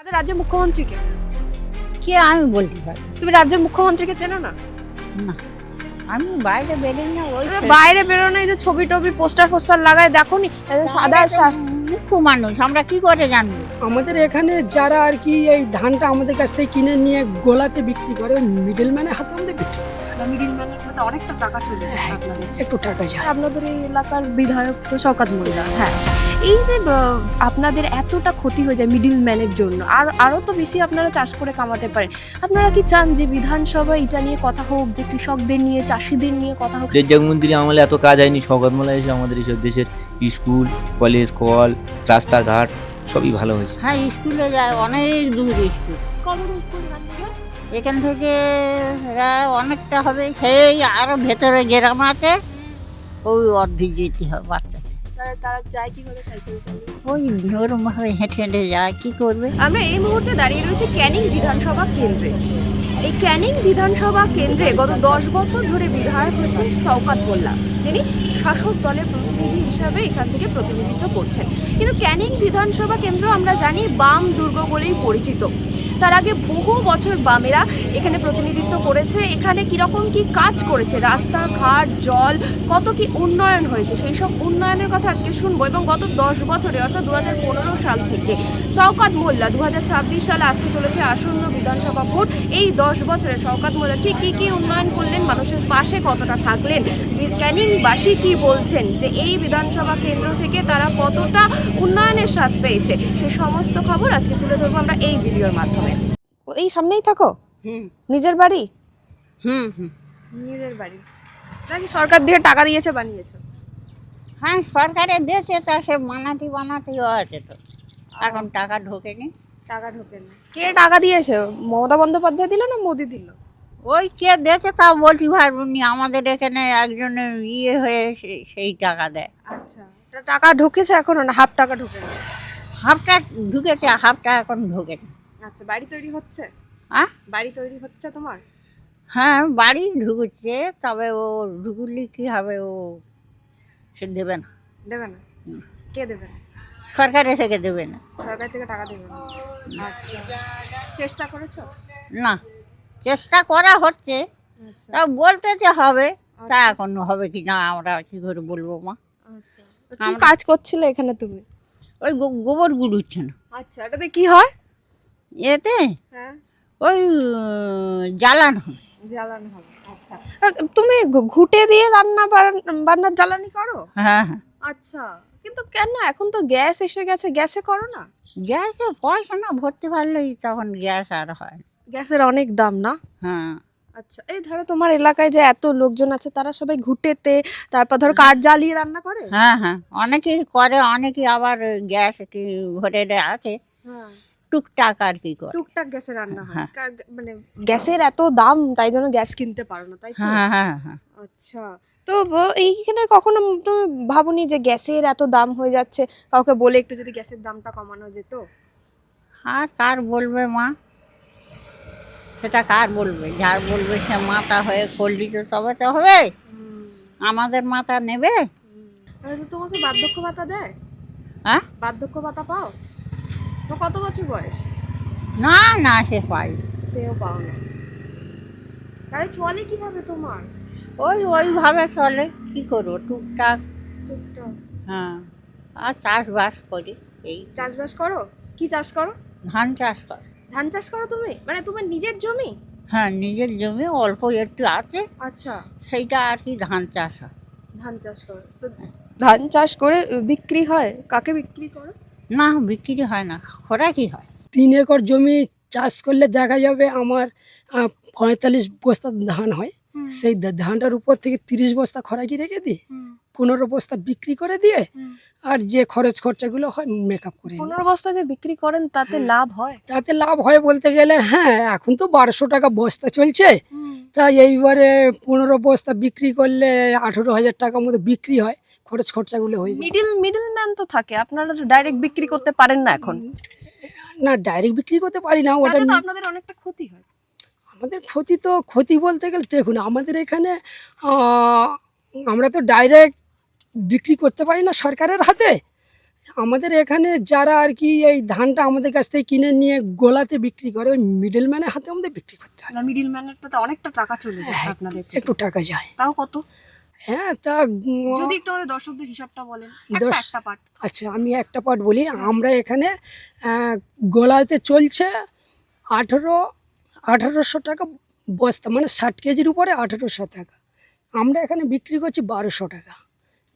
আমাদের রাজ্যের মুখ্যমন্ত্রীকে? কে আমি বলতে পারি? তুমি রাজ্যের মুখ্যমন্ত্রীকে চেনো না? না। আমি বাইরে বেরোই না ওই বাইরে বেরোনো এই যে ছবি টবি পোস্টার ফোস্টার লাগায় দেখো নি সাদা মুখ্য মানুষ আমরা কি করে জানব? আমাদের এখানে যারা আর কি এই ধানটা আমাদের কাছ থেকে কিনে নিয়ে গোলাতে বিক্রি করে মিডল ম্যানের হাতে আমাদের বিক্রি করে। মিডিলম্যানের কাছে অনেকটা টাকা চলে যায় আপনাদের। একটু টাকা যায়। আপনাদের এই এলাকার বিধায়ক তো শওকাত মোল্লা হ্যাঁ এই যে আপনাদের এতটা ক্ষতি হয়ে যায় মিডিল ম্যানের জন্য আর আরও তো বেশি আপনারা চাষ করে কামাতে পারেন আপনারা কি চান যে বিধানসভা এটা নিয়ে কথা হোক যে কৃষকদের নিয়ে চাষিদের নিয়ে কথা হোক? রেজ্জাক মন্দিরে আমলে এত কাজ হয়নি শওকত মোল্লা এসে আমাদের এইসব দেশের স্কুল কলেজ কল রাস্তাঘাট সবই ভালো হয়েছে। হ্যাঁ স্কুলে যায় অনেক দূর স্কুল। এখান থেকে? এখান থেকে প্রায় অনেকটা হবে সেই আরও ভেতরে গ্রাম আছে ওই অর্ধেক যেতে হবে বাচ্চা তারা- তারা যায় কীভাবে সাইকেল চালিয়ে? ওই ওরম হেঁটে হেঁটে যায় কি করবে? আমরা এই মুহূর্তে দাঁড়িয়ে রয়েছি ক্যানিং বিধানসভা কেন্দ্রে। এই ক্যানিং বিধানসভা কেন্দ্রে গত দশ বছর ধরে বিধায়ক হচ্ছেন শওকাত মোল্লা যিনি শাসক দলের প্রতিনিধি হিসাবে এখান থেকে প্রতিনিধিত্ব করছেন। কিন্তু ক্যানিং বিধানসভা কেন্দ্র আমরা জানি বাম দুর্গ বলেই পরিচিত। তার আগে বহু বছর বামেরা এখানে প্রতিনিধিত্ব করেছে। এখানে কীরকম কি কাজ করেছে? রাস্তাঘাট জল, কত কি উন্নয়ন হয়েছে? সেই সব উন্নয়নের কথা আজকে শুনব এবং গত দশ বছরে, অর্থাৎ দু হাজার পনেরো সাল থেকে শওকাত মোল্লা দু সালে আসতে চলেছে আসন্ন বিধানসভা ভোট। এই দশ বছরে শওকাত মোল্লা ঠিক কী কী উন্নয়ন করলেন মানুষের পাশে কতটা থাকলেন ক্যানিংবাসী কি বলছেন যে এই বিধানসভা কেন্দ্র থেকে তারা কতটা উন্নয়নের স্বাদ পেয়েছে সে সমস্ত খবর আজকে তুলে ধরবো আমরা এই ভিডিওর মাধ্যমে। এই সামনেই থাকো। হুম। নিজের বাড়ি? হুম হুম। নিজের বাড়ি। নাকি সরকার দিয়ে টাকা দিয়েছে বানিয়েছো? হ্যাঁ সরকারের দেশে তা সে বানাতে বানাতেও আছে তো। এখন টাকা ঢোকেনি। টাকা ঢোকে না কে টাকা দিয়েছে? মমতা বন্দ্যোপাধ্যায় দিল না মোদি দিল? ওই কে দেশে তা বলছি ভাই নি আমাদের এখানে একজন ইয়ে হয়ে সেই টাকা দেয়। আচ্ছা টাকা ঢুকেছে এখন না? হাফ টাকা ঢুকে হাফটা ঢুকেছে হাফটা এখন ঢোকেনি। আচ্ছা বাড়ি তৈরি হচ্ছে? হ্যাঁ বাড়ি তৈরি হচ্ছে তোমার? হ্যাঁ বাড়ি ঢুকছে তবে ও ঢুকলি কি হবে ও সে দেবে না। দেবে না? কে দেবে না? সরকারে থেকে দেবে না। সরকার থেকে টাকা দেবে না। আচ্ছা। চেষ্টা করেছ? না। চেষ্টা করা হচ্ছে। আচ্ছা। তা বলতেছে হবে তা এখন হবে কি না আমরা কি করে বলব মা? আচ্ছা। কি কাজ করছিলে এখানে তুমি? ওই গোবর গুড়ুচ্ছে না। আচ্ছা এটাতে কি হয়? এতে হ্যাঁ। ওই জ্বালান হয়। জ্বালানি হবে আচ্ছা। তুমি ঘু- ঘুটে দিয়ে রান্না বান্নার জ্বালানি করো? হ্যাঁ হ্যাঁ। আচ্ছা। কিন্তু কেন? এখন তো গ্যাস এসে গেছে গ্যাসে করো না গ্যাসে পয়সা না ভরতে পারলেই তখন গ্যাস আর হয়। গ্যাসের অনেক দাম না? হ্যাঁ। আচ্ছা এই ধরো তোমার এলাকায় যে এত লোকজন আছে তারা সবাই ঘুটেতে তারপর ধরো কাঠ জ্বালিয়ে রান্না করে? হ্যাঁ হ্যাঁ। অনেকেই করে অনেকেই আবার গ্যাস কি ঘরে আছে। হ্যাঁ। টুকটাক আর কি করে। টুকটাক গ্যাসে রান্না হয়। হ্যাঁ। মানে গ্যাসের এত দাম তাই জন্য গ্যাস কিনতে পারো না তাই হ্যাঁ হ্যাঁ হ্যাঁ। আচ্ছা। তো এইখানে কখনো তুমি ভাবুনি যে গ্যাসের এত দাম হয়ে যাচ্ছে? কাউকে বলে একটু যদি গ্যাসের দামটা কমানো যেত? আর কার বলবে মা? সেটা কার বলবে? যার বলবে সে মাথা হয়ে করলি তো তবে তো হবে। আমাদের মাথা নেবে? তো তোমাকে বার্ধক্য ভাতা দেয়? হ্যাঁ? বার্ধক্য ভাতা পাও? তো কত বছর বয়স? না না সে পাই সেও পাও না তাহলে চলে কীভাবে তোমার? ওই ওইভাবে চলে। কি করব? টুকটাক। টুকটাক। হ্যাঁ। আর চাষবাস করি এই। চাষবাস করো? কি চাষ করো? ধান চাষ কর। ধান চাষ করো তুমি? মানে তোমার নিজের জমি? হ্যাঁ নিজের জমি অল্প একটু আছে। আচ্ছা। সেইটা আর কি ধান চাষ হয়। ধান চাষ করো। তো ধান চাষ করে বিক্রি হয়? কাকে বিক্রি করো? না বিক্রি হয় না। খোরা কি হয়? তিন একর জমি চাষ করলে দেখা যাবে আমার পঁয়তাল্লিশ বস্তা ধান হয়। সেই ধানটার উপর থেকে তিরিশ বস্তা খরাকি রেখে দিই পনেরো বস্তা বিক্রি করে দিয়ে আর যে খরচ খরচাগুলো হয় মেকআপ করে পনেরো বস্তা যে বিক্রি করেন তাতে লাভ হয়? তাতে লাভ হয় বলতে গেলে হ্যাঁ এখন তো বারোশো টাকা বস্তা চলছে। তা এইবারে পনেরো বস্তা বিক্রি করলে আঠেরো হাজার টাকার মতো বিক্রি হয় খরচ খরচাগুলো হয়ে যায়। মিডিল মিডিল ম্যান তো থাকে আপনারা তো ডাইরেক্ট বিক্রি করতে পারেন না এখন। না ডাইরেক্ট বিক্রি করতে পারি না ওটা তো আপনাদের অনেকটা ক্ষতি হয়। আমাদের ক্ষতি তো ক্ষতি বলতে গেলে দেখুন আমাদের এখানে আমরা তো ডাইরেক্ট বিক্রি করতে পারি না সরকারের হাতে। আমাদের এখানে যারা আর কি এই ধানটা আমাদের কাছ থেকে কিনে নিয়ে গোলাতে বিক্রি করে ওই মিডল ম্যানের হাতে আমাদের বিক্রি করতে হয়। মিডিল ম্যানেরটাতে অনেকটা টাকা চলে যায় হ্যাঁ, আপনাদের একটু টাকা যায়। তাও কত? হ্যাঁ তা যদি একটু দর্শকদের হিসাবটা বলেন একটা দশ- একটা পার্ট আচ্ছা আমি একটা পার্ট বলি। আমরা এখানে গোলাতে চলছে আঠেরো আঠারোশো টাকা বস্তা মানে ষাট কেজির উপরে আঠেরোশো টাকা। আমরা এখানে বিক্রি করছি বারোশো টাকা।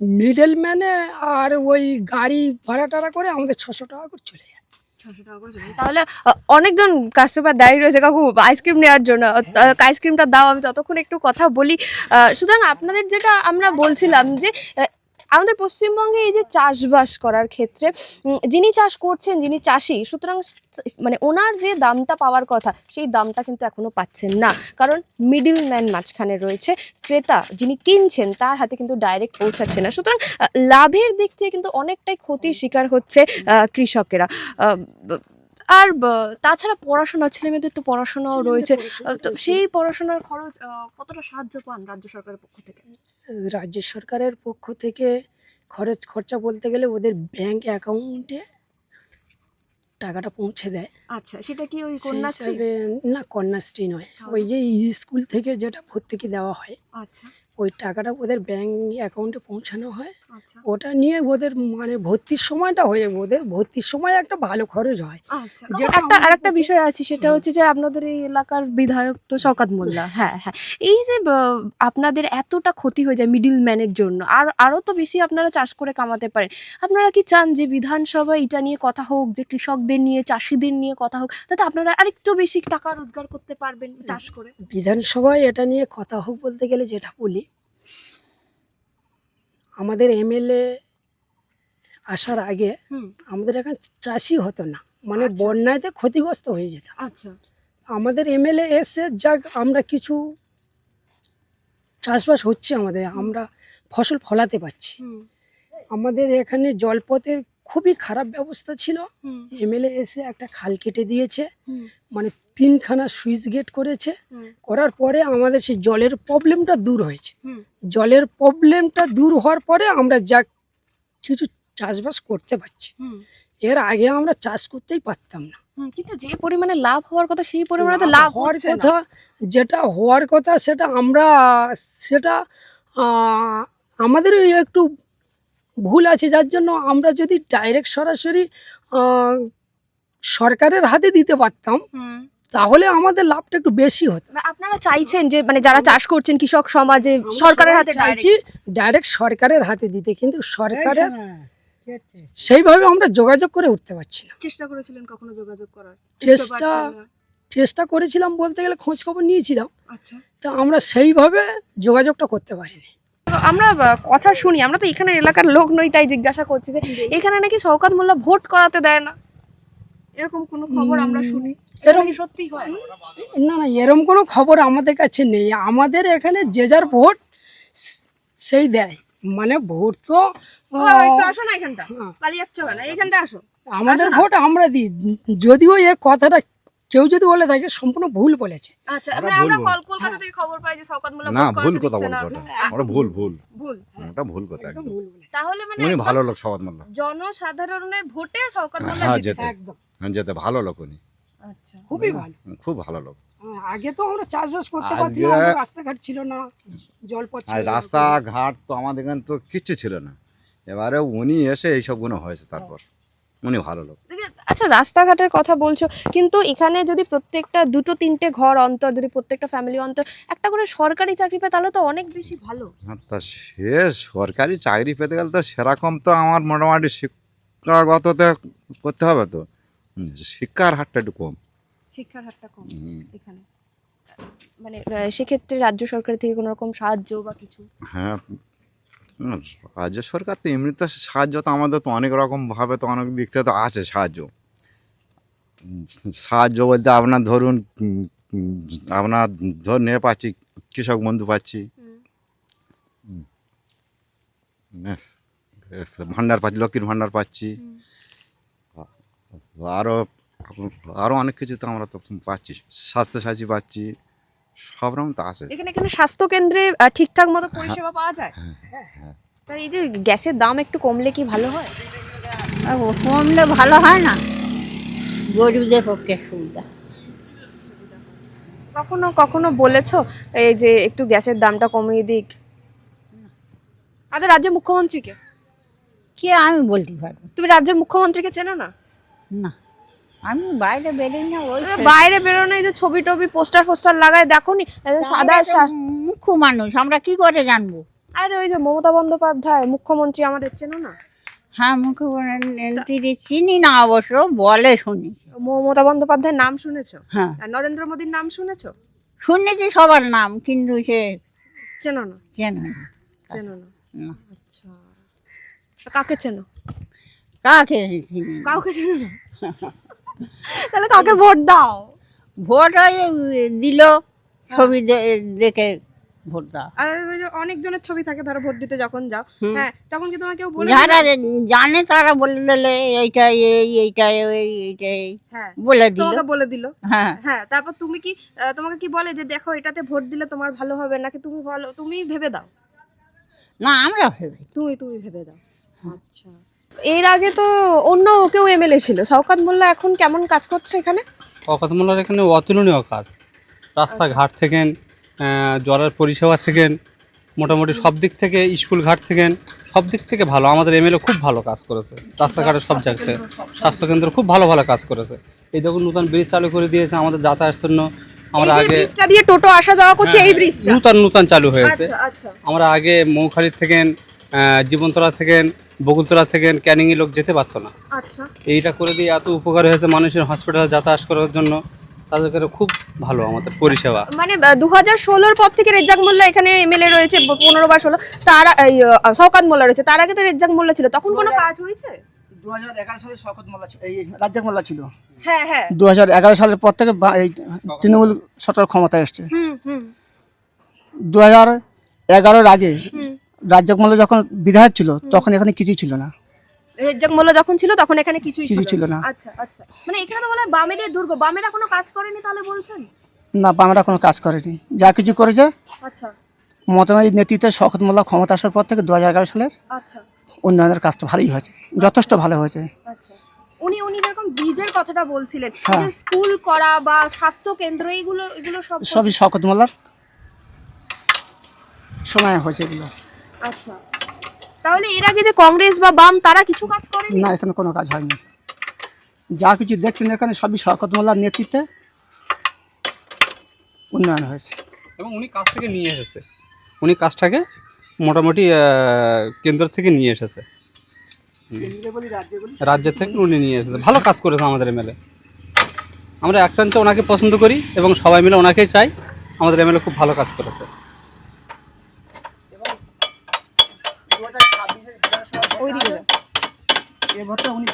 মিডল ম্যানে আর ওই গাড়ি ভাড়া টাড়া করে আমাদের ছশো টাকা করে চলে যায়। তাহলে অনেকজন কাস্টমার দাঁড়িয়ে রয়েছে, কাকু আইসক্রিম নেওয়ার জন্য। আইসক্রিমটা দাও, আমি ততক্ষণ একটু কথা বলি। সুতরাং আপনাদের যেটা আমরা বলছিলাম যে আমাদের পশ্চিমবঙ্গে এই যে চাষবাস করার ক্ষেত্রে যিনি চাষ করছেন যিনি চাষি সুতরাং মানে ওনার যে দামটা পাওয়ার কথা সেই দামটা কিন্তু এখনও পাচ্ছেন না। কারণ মিডিল ম্যান মাঝখানে রয়েছে ক্রেতা যিনি কিনছেন তার হাতে কিন্তু ডাইরেক্ট পৌঁছাচ্ছে না। সুতরাং লাভের দিক থেকে কিন্তু অনেকটাই ক্ষতির শিকার হচ্ছে কৃষকেরা। আর তাছাড়া পড়াশোনা ছেলে মেয়েদের তো পড়াশোনাও রয়েছে। তো সেই পড়াশোনার খরচ কতটা সাহায্য পান রাজ্য সরকারের পক্ষ থেকে? রাজ্য সরকারের পক্ষ থেকে খরচ খরচা বলতে গেলে ওদের ব্যাংক অ্যাকাউন্টে টাকাটা পৌঁছে দেয়। আচ্ছা সেটা কি ওই কন্যাশ্রী? না কন্যাশ্রী নয়। ওই যে স্কুল থেকে যেটা ভর্তুকি দেওয়া হয় আচ্ছা। ওই টাকাটা ওদের ব্যাংক অ্যাকাউন্টে পৌঁছানো হয়। আচ্ছা। ওটা নিয়ে ওদের মানে ভর্তির সময়টা হয়ে ওদের ভর্তির সময় একটা ভালো খরচ হয়। আচ্ছা। যেটা একটা আমাদের আরেকটা বিষয় আছে সেটা হচ্ছে যে আপনাদের এই এলাকার বিধায়ক তো শওকাত মোল্লা। হ্যাঁ হ্যাঁ। এই যে আপনাদের এতটা ক্ষতি হয়ে যায় মিডিল ম্যানের জন্য আর আরও তো বেশি আপনারা চাষ করে কামাতে পারেন। আপনারা কি চান যে বিধানসভায় এটা নিয়ে কথা হোক যে কৃষকদের নিয়ে চাষিদের নিয়ে কথা হোক তাতে আপনারা আরেকটু বেশি টাকা রোজগার করতে পারবেন চাষ করে? বিধানসভায় এটা নিয়ে কথা হোক বলতে গেলে যেটা বলি আমাদের এমএলএ আসার আগে আমাদের এখানে চাষি হতো না। মানে আচ্ছা। বন্যাতে ক্ষতিগ্রস্ত হয়ে যেত আচ্ছা। আমাদের এমএলএ এসে যাক আমরা কিছু চাষবাস হচ্ছে আমাদের আমরা ফসল ফলাতে পারছি। আমাদের এখানে জলপথের খুবই খারাপ ব্যবস্থা ছিল। এমএলএ এসে একটা খাল কেটে দিয়েছে। মানে তিনখানা সুইচ গেট করেছে। করার পরে আমাদের সেই জলের প্রবলেমটা দূর হয়েছে। জলের প্রবলেমটা দূর হওয়ার পরে আমরা যা কিছু চাষবাস করতে পারছি। এর আগে আমরা চাষ করতেই পারতাম না। কিন্তু যে পরিমাণে লাভ হওয়ার কথা সেই পরিমাণে তো লাভ হওয়ার কথা যেটা হওয়ার কথা সেটা আমরা সেটা আহ, আমাদেরও একটু ভুল আছে। যার জন্য আমরা যদি ডাইরেক্ট সরাসরি সরকারের হাতে দিতে পারতাম তাহলে আমাদের লাভটা একটু বেশি হতো। মানে আপনারা চাইছেন যে মানে যারা চাষ করছেন কৃষক সমাজে সরকারের হাতে চাইছি ডাইরেক্ট সরকারের হাতে দিতে কিন্তু সরকারের সেইভাবে আমরা যোগাযোগ করে উঠতে পারছি না। চেষ্টা করেছিলেন কখনো যোগাযোগ করার? চেষ্টা। চেষ্টা করেছিলাম বলতে গেলে খোঁজ খবর নিয়েছিলাম। আচ্ছা। তা আমরা সেইভাবে যোগাযোগটা করতে পারিনি। তো আমরা কথা শুনি আমরা তো এখানে এলাকার লোক নই তাই জিজ্ঞাসা করছি যে এখানে নাকি শওকাত মোল্লা ভোট করাতে দেয় না? এরকম কোনো খবর আমরা শুনি? এরকম সত্যি হয়? না না এরম কোনো খবর আমাদের কাছে নেই। আমাদের এখানে যে যার ভোট সেই দেয়। মানে ভোট তো ও, আহ, একটু আসো না এখানটা। হ্যাঁ। পালিয়ে যাচ্ছ কেন? এইখানটা আসো। আমাদের ভোট আমরা দিই। যদিও এ কথাটা কেউ যদি বলে থাকে সম্পূর্ণ ভুল বলেছে। আচ্ছা আমরা আমরা আমরা কল- কলকাতা থেকে খবর পাই যে শওকাত মোল্লা না ভুল কথা বলছো। ওটা। ভুল ভুল। ভুল। ওটা ভুল কথা একদম তাহলে মানে ভালো লোক সবাদ মোল্লা। জনসাধারণের ভোটে শওকাত মোল্লা হ্যাঁ জিতেছে। একদম। হ্যাঁ, যেতে ভালো লোক উনি। আচ্ছা। খুবই ভালো। খুব ভালো লোক। আগে তো আমরা চাষবাস করতে পারছি না রাস্তাঘাট ছিল না জলপথ ছিল আর না। রাস্তাঘাট তো আমাদের এখানে তো কিচ্ছু ছিল না। এবারে উনি এসে এইসবগুলো হয়েছে তারপর। উনি ভালো লোক। দেখে- আচ্ছা রাস্তাঘাটের কথা বলছো কিন্তু এখানে যদি প্রত্যেকটা দুটো তিনটে ঘর অন্তর যদি প্রত্যেকটা ফ্যামিলি অন্তর একটা করে সরকারি চাকরি পায় তাহলে তো অনেক বেশি ভালো। হ্যাঁ, তা সে সরকারি চাকরি পেতে গেলে তো সেরকম তো আমার মোটামুটি শিক্ষাগততে করতে হবে তো। শিক্ষার হারটা একটু কম। শিক্ষার হারটা কম এখানে। মানে সেক্ষেত্রে রাজ্য সরকার থেকে কোনো রকম সাহায্য বা কিছু? হ্যাঁ রাজ্য সরকার তো এমনি তো সাহায্য তো আমাদের তো অনেক রকম ভাবে তো অনেক দিক থেকে তো আছে সাহায্য। সাহায্য বলতে আপনার ধরুন আপনার ধর নিয়ে পাচ্ছি কৃষক বন্ধু পাচ্ছি। ভান্ডার পাচ্ছি লক্ষ্মীর ভান্ডার পাচ্ছি। আরও আরও অনেক কিছু তো আমরা তো পাচ্ছি স্বাস্থ্যসাথী পাচ্ছি সব রকম তো আছে। এখানে এখানে স্বাস্থ্য কেন্দ্রে ঠিকঠাক মতো পরিষেবা পাওয়া যায়? হ্যাঁ, হ্যাঁ। তাই এই যে গ্যাসের দাম একটু কমলে কি ভালো হয়? কমলে ভালো হয় না। গরিবদের পক্ষে সুবিধা। কখনো কখনো বলেছ এই যে একটু গ্যাসের দামটা কমিয়ে দিক? আমাদের রাজ্যের মুখ্যমন্ত্রীকে। কে আমি বলতে পারব? তুমি রাজ্যের মুখ্যমন্ত্রীকে চেনো না? না। আমি বাইরে বেরোই না ওই বাইরে বেরোনো এই যে ছবি টবি পোস্টার ফোস্টার লাগায় দেখো নি সাদা মুখ্য মানুষ আমরা কি করে জানব? আরে ওই যে মমতা বন্দ্যোপাধ্যায় মুখ্যমন্ত্রী আমাদের চেনো না? হ্যাঁ মুখ্যমন্ত্রী চিনি না অবশ্য বলে শুনেছি। মমতা বন্দ্যোপাধ্যায়ের নাম শুনেছো? হ্যাঁ। নরেন্দ্র মোদীর নাম শুনেছো? শুনেছি সবার নাম কিন্তু সে চেনো না? চেনে না। চেনো না? না। আচ্ছা। কাকে চেনো? কাকে চিনি? কাউকে চেনো না? তাহলে কাকে ভোট দাও। ভোট ওই দিল ছবি দেখে ভোট দাও। যে অনেকজনের ছবি থাকে ধরো ভোট দিতে যখন যাও। হ্যাঁ তখন কি তোমার কেউ বলে যারা জানে তারা বলে দিলে এইটা এই এইটা এই এইটা এই হ্যাঁ বলে দিল। তোমাকে বলে দিল। হ্যাঁ। হ্যাঁ তারপর তুমি কি তোমাকে কি বলে যে দেখো এটাতে ভোট দিলে তোমার ভালো হবে? নাকি তুমি ভালো তুমি ভেবে দাও? না আমরা ভেবে তুমি তুমি ভেবে দাও। আচ্ছা। এর আগে তো অন্য কেউ এমএলএ ছিল। শওকাত মোল্লা এখন কেমন কাজ করছে এখানে? অকাত মোল্লার এখানে অতুলনীয় কাজ। রাস্তাঘাট থেকে জলের পরিষেবা থেকে মোটামুটি সব দিক থেকে স্কুল ঘাট থেকে সব দিক থেকে ভালো। আমাদের এমএলএ খুব ভালো কাজ করেছে। রাস্তাঘাটের সব জায়গায় স্বাস্থ্যকেন্দ্র খুব ভালো ভালো কাজ করেছে। এই দেখুন নতুন ব্রিজ চালু করে দিয়েছে আমাদের যাতায়াতের জন্য। আমরা আগে ব্রিজটা দিয়ে টোটো আসা যাওয়া করছে এই ব্রিজটা নূতন নূতন চালু হয়েছে। আচ্ছা আচ্ছা। আমরা আগে মৌখালির থেকে জীবনতলা থেকে বকুলতলা থেকে ক্যানিংয়ে লোক যেতে পারতো না। আচ্ছা। এইটা করে দিয়ে এত উপকার হয়েছে মানুষের হসপিটালে যাতায়াত করার জন্য তাদেরকে খুব ভালো আমাদের পরিষেবা। মানে দু হাজার ষোলোর পর থেকে রেজ্জাক মোল্লা এখানে এমএলএ রয়েছে পনেরো বা ষোলো তার শওকাত মোল্লা রয়েছে তার আগে তো রেজ্জাক মোল্লা ছিল তখন কোনো কাজ হয়েছে? দু হাজার এগারো সালে শওকত মোল্লা ছিল এই রাজ্জাক মোল্লা ছিল। হ্যাঁ হ্যাঁ। দু হাজার এগারো সালের পর থেকে এই তৃণমূল সরকার ক্ষমতায় এসছে। হুম হুম। দু হাজার এগারোর আগে রাজ্জাক মোল্লা যখন বিধায়ক ছিল তখন এখানে কিছুই ছিল না। রেজ্জাক মোল্লা যখন ছিল তখন এখানে কিছুই কিছুই ছিল না। আচ্ছা আচ্ছা। মানে এখানে তো বলে বামেদের দুর্গ বামেরা কোনো কাজ করেনি তাহলে বলছেন? না বাংলা কোনো কাজ করেনি। যা কিছু করেছে আচ্ছা। মতামত নেতৃত্বে শওকত মোল্লা ক্ষমতা আসার পর থেকে দু হাজার এগারো সালের আচ্ছা। উন্নয়নের কাজটা ভালোই হয়েছে যথেষ্ট ভালো হয়েছে। আচ্ছা। উনি উনি যেরকম বীজের কথাটা বলছিলেন হ্যাঁ। স্কুল করা বা স্বাস্থ্য কেন্দ্র এইগুলো এগুলো সব সবই শওকত মোল্লার সময় হয়েছে এগুলো। আচ্ছা। তাহলে এর আগে যে কংগ্রেস বা বাম তারা কিছু কাজ করেনি? না এখানে কোনো কাজ হয়নি। যা কিছু দেখছেন এখানে সবই শওকত মোল্লার নেতৃত্বে উন্নয়ন হয়েছে। এবং উনি কাজ থেকে নিয়ে এসেছে। উনি কাজটাকে মোটামুটি কেন্দ্র থেকে নিয়ে এসেছে। রাজ্য থেকে উনি নিয়ে এসেছে। ভালো কাজ করেছে আমাদের এমএলএ। আমরা এক চান্সে ওনাকে পছন্দ করি এবং সবাই মিলে ওনাকেই চাই। আমাদের এমএলএ খুব ভালো কাজ করেছে ওইদিকে যাও। উনি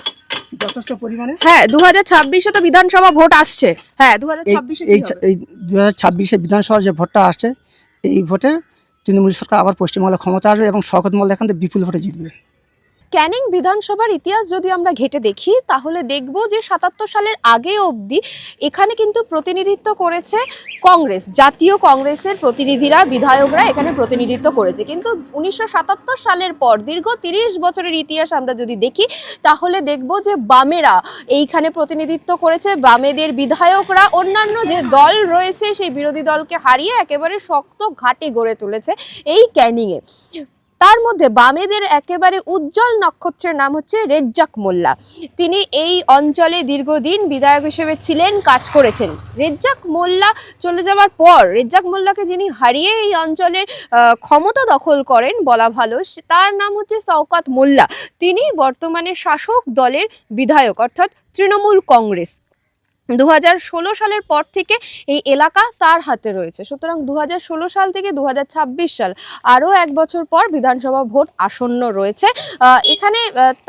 যথেষ্ট পরিমাণে হ্যাঁ দু হাজার ছাব্বিশে তো বিধানসভা ভোট আসছে। হ্যাঁ দু হাজার এই ছাব্বিশে এই এই দু হাজার ছাব্বিশে বিধানসভার যে ভোটটা আসছে এই ভোটে তৃণমূল সরকার আবার পশ্চিমবাংলা ক্ষমতা আসবে এবং শকত মোল্লা এখান থেকে বিপুল ভোটে জিতবে। ক্যানিং বিধানসভার ইতিহাস যদি আমরা ঘেটে দেখি, তাহলে দেখব যে সাতাত্তর সালের আগে অবধি এখানে কিন্তু প্রতিনিধিত্ব করেছে কংগ্রেস। জাতীয় কংগ্রেসের প্রতিনিধিরা, বিধায়করা এখানে প্রতিনিধিত্ব করেছে। কিন্তু উনিশশো সাতাত্তর সালের পর, দীর্ঘ তিরিশ বছরের ইতিহাস আমরা যদি দেখি, তাহলে দেখব যে বামেরা এইখানে প্রতিনিধিত্ব করেছে। বামেদের বিধায়করা, অন্যান্য যে দল রয়েছে, সেই বিরোধী দলকে হারিয়ে একেবারে শক্ত ঘাটে গড়ে তুলেছে এই ক্যানিংয়ে। তার মধ্যে বামেদের একেবারে উজ্জ্বল নক্ষত্রের নাম হচ্ছে রেজ্জাক মোল্লা। তিনি এই অঞ্চলে দীর্ঘদিন বিধায়ক হিসেবে ছিলেন, কাজ করেছেন। রেজ্জাক মোল্লা চলে যাওয়ার পর, রেজ্জাক মোল্লাকে যিনি হারিয়ে এই অঞ্চলের ক্ষমতা দখল করেন বলা ভালো তার নাম হচ্ছে শওকাত মোল্লা। তিনি বর্তমানে শাসক দলের বিধায়ক, অর্থাৎ তৃণমূল কংগ্রেস। দু সালের পর থেকে এই এলাকা তার হাতে রয়েছে। সুতরাং দু সাল থেকে দু হাজার ছাব্বিশ সাল আরও এক বছর পর বিধানসভা ভোট আসন্ন রয়েছে। এখানে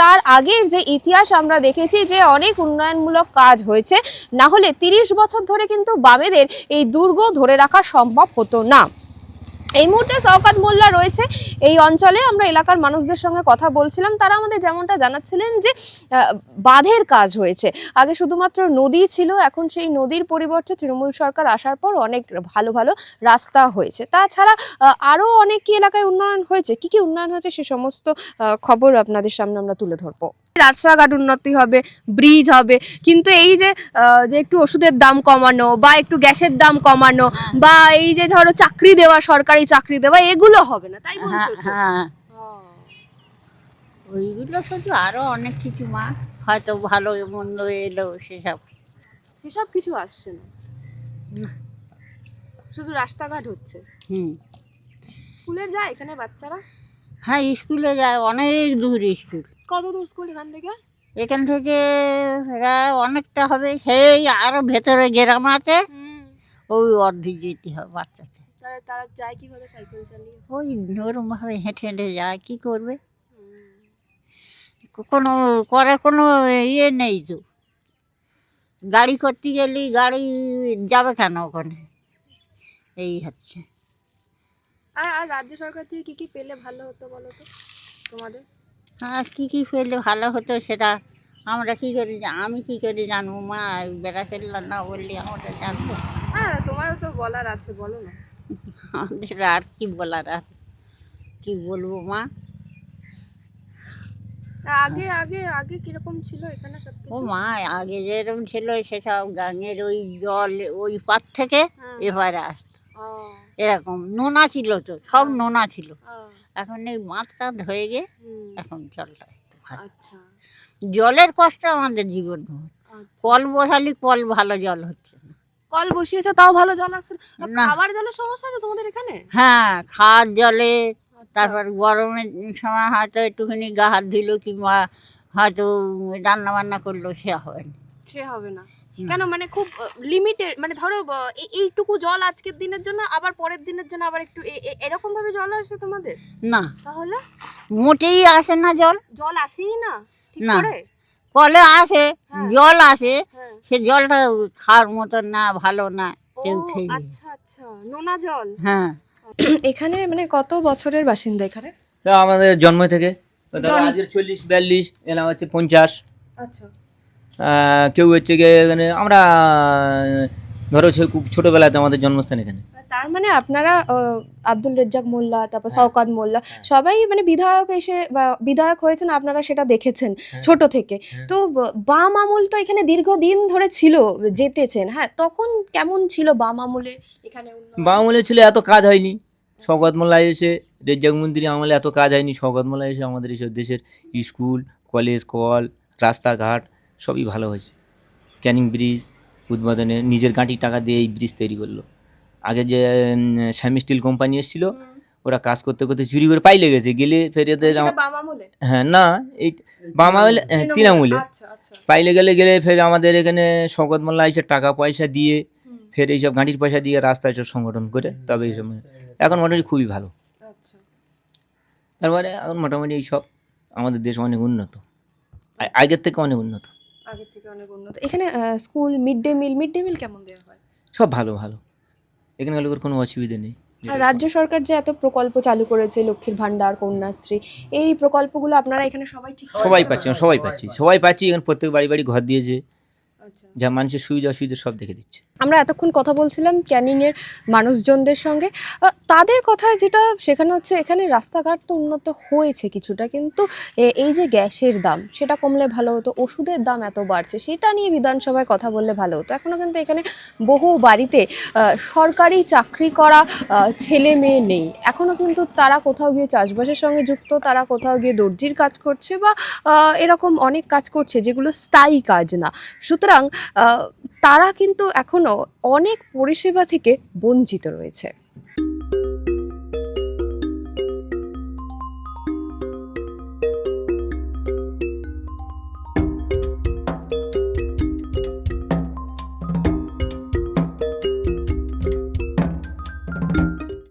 তার আগের যে ইতিহাস আমরা দেখেছি যে অনেক উন্নয়নমূলক কাজ হয়েছে, না হলে তিরিশ বছর ধরে কিন্তু বামেদের এই দুর্গ ধরে রাখা সম্ভব হতো না। এই মুহূর্তে শওকাত মোল্লা রয়েছে এই অঞ্চলে। আমরা এলাকার মানুষদের সঙ্গে কথা বলছিলাম। তারা আমাদের যেমনটা জানাচ্ছিলেন যে বাঁধের কাজ হয়েছে। আগে শুধুমাত্র নদী ছিল, এখন সেই নদীর পরিবর্তে তৃণমূল সরকার আসার পর অনেক ভালো ভালো রাস্তা হয়েছে। তাছাড়া আরও অনেক কি এলাকায় উন্নয়ন হয়েছে? কি কি উন্নয়ন হয়েছে? সে সমস্ত খবর আপনাদের সামনে আমরা তুলে ধরবো। রাস্তাঘাট উন্নতি হবে ব্রিজ হবে। কিন্তু এই যে যে একটু ওষুধের দাম কমানো বা একটু গ্যাসের দাম কমানো বা এই যে ধরো চাকরি দেওয়া সরকারি চাকরি দেওয়া এগুলো হবে না তাই হ্যাঁ? হ্যাঁ। ওইগুলো শুধু আরও অনেক কিছু মা হয়তো ভালো মন্দ এলো সেসব। সেসব কিছু আসছে না। শুধু রাস্তাঘাট হচ্ছে। হুম। স্কুলের যায় এখানে বাচ্চারা? হ্যাঁ স্কুলে যায় অনেক দূর স্কুল। কত দূর স্কুল এখান থেকে? এখান থেকে অনেকটা হবে সেই আরও ভেতরে গ্রাম আছে। ওই অর্ধেক যেতে হবে বাচ্চাতে। তারা যায় কীভাবে সাইকেল চালিয়ে? ওই নরমভাবে হেঁটে হেঁটে যায় কি করবে? কোনো করার কোনো ইয়ে নেই তো। গাড়ি করতে গেলে গাড়ি যাবে কেন ওখানে? এই হচ্ছে। আর আর রাজ্য সরকার থেকে কি কি পেলে ভালো হতো বলো তো তোমাদের? আর কী কী ফেললে ভালো হতো সেটা আমরা কী করে আমি কী করে জানব? মা বেড়া ফেললাম না বললে আমরা জানব। হ্যাঁ তোমারও তো বলার আছে বলো না। আমাদের আর কি বলার আছে কী বলব মা? তা আগে আগে আগে কীরকম ছিল এখানে ও মা আগে যেরকম ছিল সেসব গাঙের ওই জল ওই পার থেকে হুম। এবারে আসতো। এরকম নোনা ছিল তো সব নোনা ছিল। এখন এই মাছটা ধয়ে গিয়ে এখন জলটা একটু ভালো আচ্ছা জলের কষ্ট আমাদের জীবন আচ্ছা। কল বসালি কল ভালো জল হচ্ছে না কল বসিয়েছে তাও ভালো জল আসছে না। না। খাবার জলের সমস্যা আছে তোমাদের এখানে হ্যাঁ খাওয়ার জলে আচ্ছা। তারপর গরমের সময় হয়তো একটুখানি গা হাত দিল কিংবা হয়তো রান্না বান্না করল সে হবে না সে হবে না কেন? মানে খুব লিমিটেড মানে ধরো এইটুকু জল আজকের দিনের জন্য আবার পরের দিনের জন্য আবার একটু এরকম ভাবে জল আসে তোমাদের? না। তাহলে? মোটেই আসে না জল। জল আসেই না? ঠিক না। করে? কলে আসে হ্যাঁ। জল আসে হ্যাঁ। সে জলটা খাওয়ার মতো না ভালো না কেউ খেয়ে আচ্ছা আচ্ছা নোনা জল? হ্যাঁ। এখানে মানে কত বছরের বাসিন্দা এখানে? আমাদের জন্ম থেকে। আজকের চল্লিশ বিয়াল্লিশ এলাম হচ্ছে পঞ্চাশ। আচ্ছা। কেউ হচ্ছে গিয়ে এখানে আমরা ধরো খুব ছোটোবেলাতে আমাদের জন্মস্থান এখানে। তার মানে আপনারা আব্দুল রেজ্জাক মোল্লা তারপর শওকাত মোল্লা সবাই মানে বিধায়ক এসে বা বিধায়ক হয়েছেন আপনারা সেটা দেখেছেন ছোট থেকে। তো বাম আমল তো এখানে দীর্ঘদিন ধরে ছিল যেতেছেন হ্যাঁ তখন কেমন ছিল বাম আমলে এখানে বাম আমলে ছিল এত কাজ হয়নি। শওকত মোল্লা এসে রেজ্জাক মন্দিরে আমলে এত কাজ হয়নি। শওকত মোল্লা এসে আমাদের এইসব দেশের স্কুল কলেজ কল রাস্তাঘাট সবই ভালো হয়েছে। ক্যানিং ব্রিজ উদ্বোধনে নিজের গাঁটি টাকা দিয়ে এই ব্রিজ তৈরি করল। আগে যে স্যামি স্টিল কোম্পানি এসেছিল ওরা কাজ করতে করতে চুরি করে পাইলে গেছে। গেলে ফের এদের সেটা আম- বাম আমলে হ্যাঁ না এই বাম আমলে হ্যাঁ, তৃণমূলে। আচ্ছা আচ্ছা। পাইলে গেলে গেলে ফের আমাদের এখানে শকত মোল্লা এসে টাকা পয়সা দিয়ে ফের এইসব গাঁটির পয়সা দিয়ে রাস্তায় সব সংগঠন করে তবে এইসব এখন মোটামুটি খুবই ভালো। আচ্ছা। তারপরে এখন মোটামুটি এইসব আমাদের দেশ অনেক উন্নত। আগের থেকে অনেক উন্নত। আগের থেকে অনেক উন্নত। এখানে school mid day meal mid day meal কেমন দেওয়া হয়? সব ভালো ভালো। এখানে লোকের কোনো অসুবিধা নেই। আর রাজ্য সরকার যে এত প্রকল্প চালু করেছে লক্ষ্মীর ভান্ডার কন্যাশ্রী এই প্রকল্পগুলো আপনারা এখানে সবাই ঠিক সবাই পাচ্ছি সবাই পাচ্ছি। সবাই পাচ্ছি এখানে প্রত্যেক বাড়ি বাড়ি ঘর দিয়েছে। যা মানুষের সুবিধা অসুবিধা সব দেখে দিচ্ছে। আমরা এতক্ষণ কথা বলছিলাম ক্যানিংয়ের মানুষজনদের সঙ্গে। তাদের কথায় যেটা সেখানে হচ্ছে এখানে রাস্তাঘাট তো উন্নত হয়েছে কিছুটা কিন্তু এই যে গ্যাসের দাম সেটা কমলে ভালো হতো ওষুধের দাম এত বাড়ছে সেটা নিয়ে বিধানসভায় কথা বললে ভালো হতো। এখনও কিন্তু এখানে বহু বাড়িতে সরকারি চাকরি করা ছেলে মেয়ে নেই। এখনও কিন্তু তারা কোথাও গিয়ে চাষবাসের সঙ্গে যুক্ত তারা কোথাও গিয়ে দর্জির কাজ করছে বা এরকম অনেক কাজ করছে যেগুলো স্থায়ী কাজ না। সুতরাং আহ, তারা কিন্তু এখনও অনেক পরিষেবা থেকে বঞ্চিত রয়েছে।